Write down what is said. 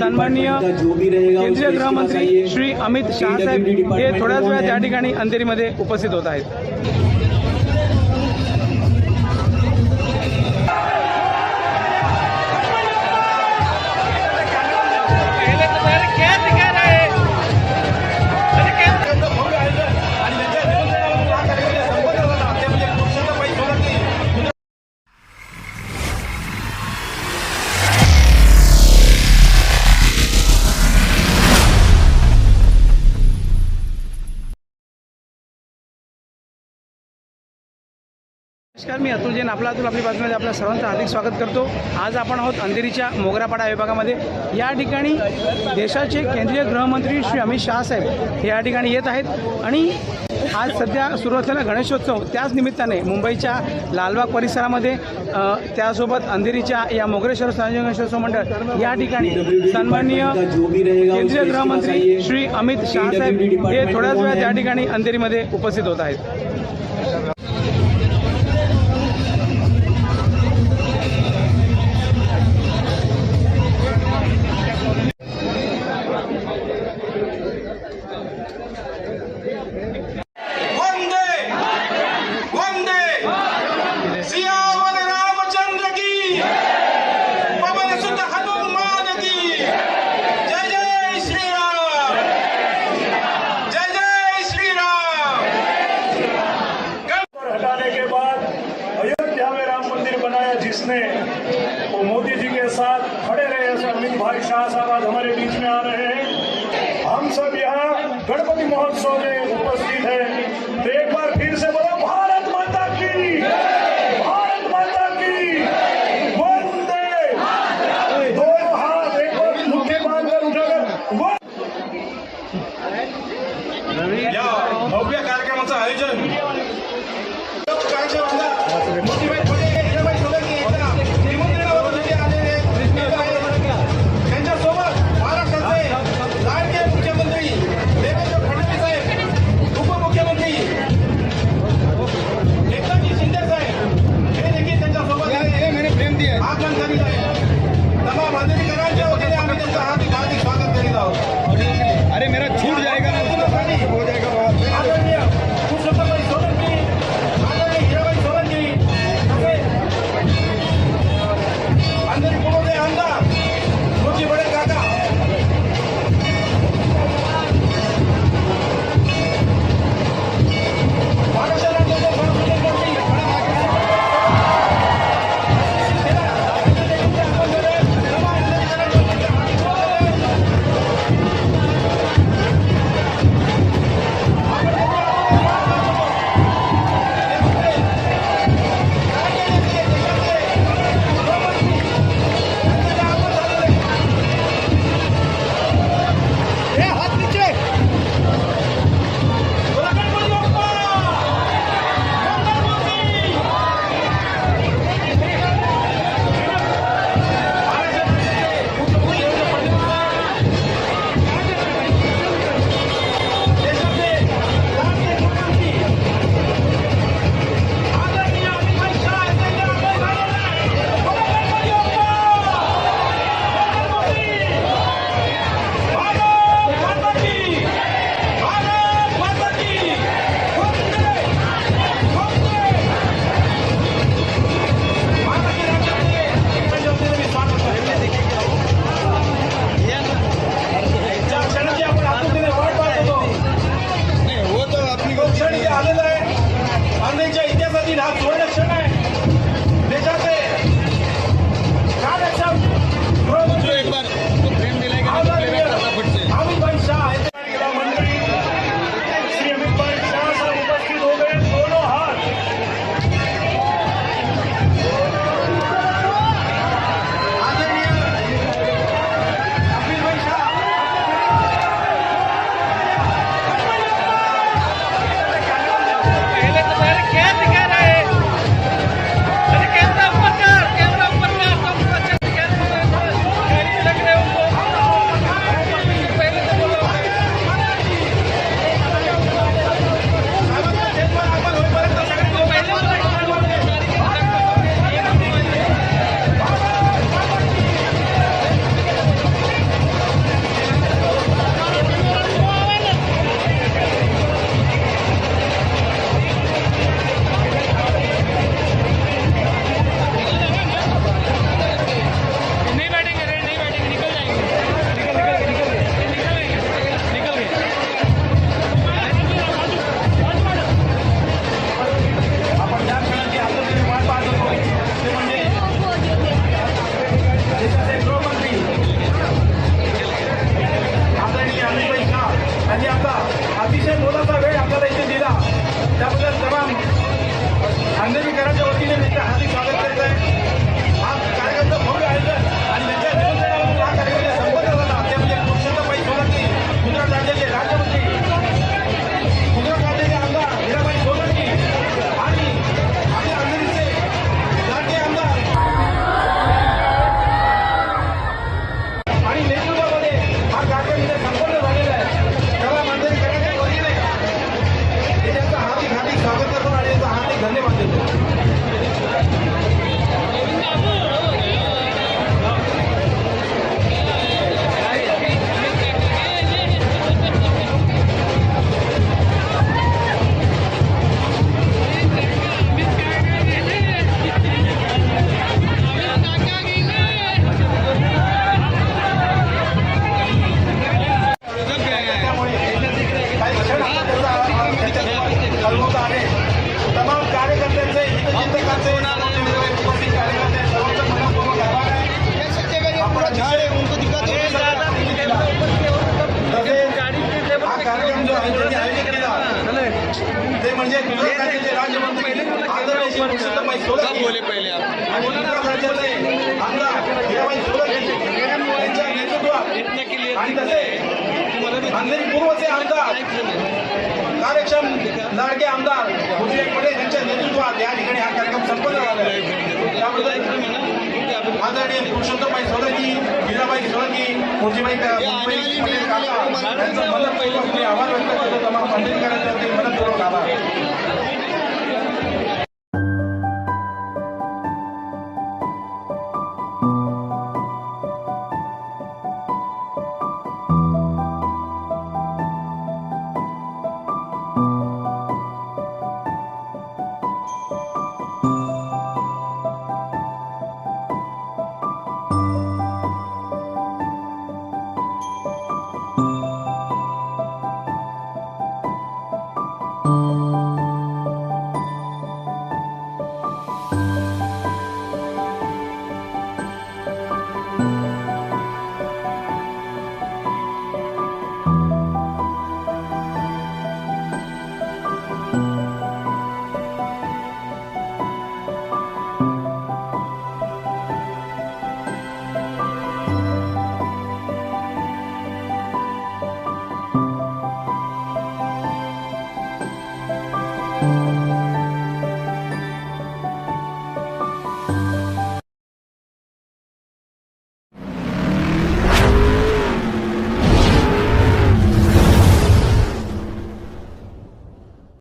सन्माननीय केंद्रीय गृहमंत्री श्री अमित शहा साहेब हे थोड्याच वेळात या ठिकाणी अंधेरीमध्ये उपस्थित होत आहेत। नमस्कार मी अतुल जैन. आपला अतुल आपली बातमीमध्ये आपल्या सर्वांचं हार्दिक स्वागत करतो. आज आपण आहोत अंधेरीच्या मोगरापाडा विभागामध्ये. या ठिकाणी देशाचे केंद्रीय गृहमंत्री श्री अमित शहा साहेब हे या ठिकाणी येत आहेत. आणि आज सध्या सुरू असलेला गणेशोत्सव त्याच निमित्ताने मुंबईच्या लालबाग परिसरामध्ये त्यासोबत अंधेरीच्या या मोगरेश्वर संयोजन गणेशोत्सव मंडळ या ठिकाणी सन्माननीय केंद्रीय गृहमंत्री श्री अमित शहा साहेब हे थोड्याच वेळात या ठिकाणी अंधेरीमध्ये उपस्थित होत आहेत. भाई शाह साहब आज हमारे बीच में आ रहे हैं। हम सब यहाँ गणपति महोत्सव में उपस्थित हैं। तो एक बार फिर से बोला। आणि तसे अंधेरी पूर्वचे आमदार कार्यक्षम लाडके आमदार उजवे पटेल यांच्या नेतृत्वात या ठिकाणी हा कार्यक्रम संपन्न झाला त्याबद्दल आदरणीय पुरुषोत्तमबाई सोलंकी हिराबाई सोलंकी मुजीबाई यांचं मनपूर्वक मी आभार व्यक्त करतो तमाम पंढरीकरांचा ते मनपूर्वक आभार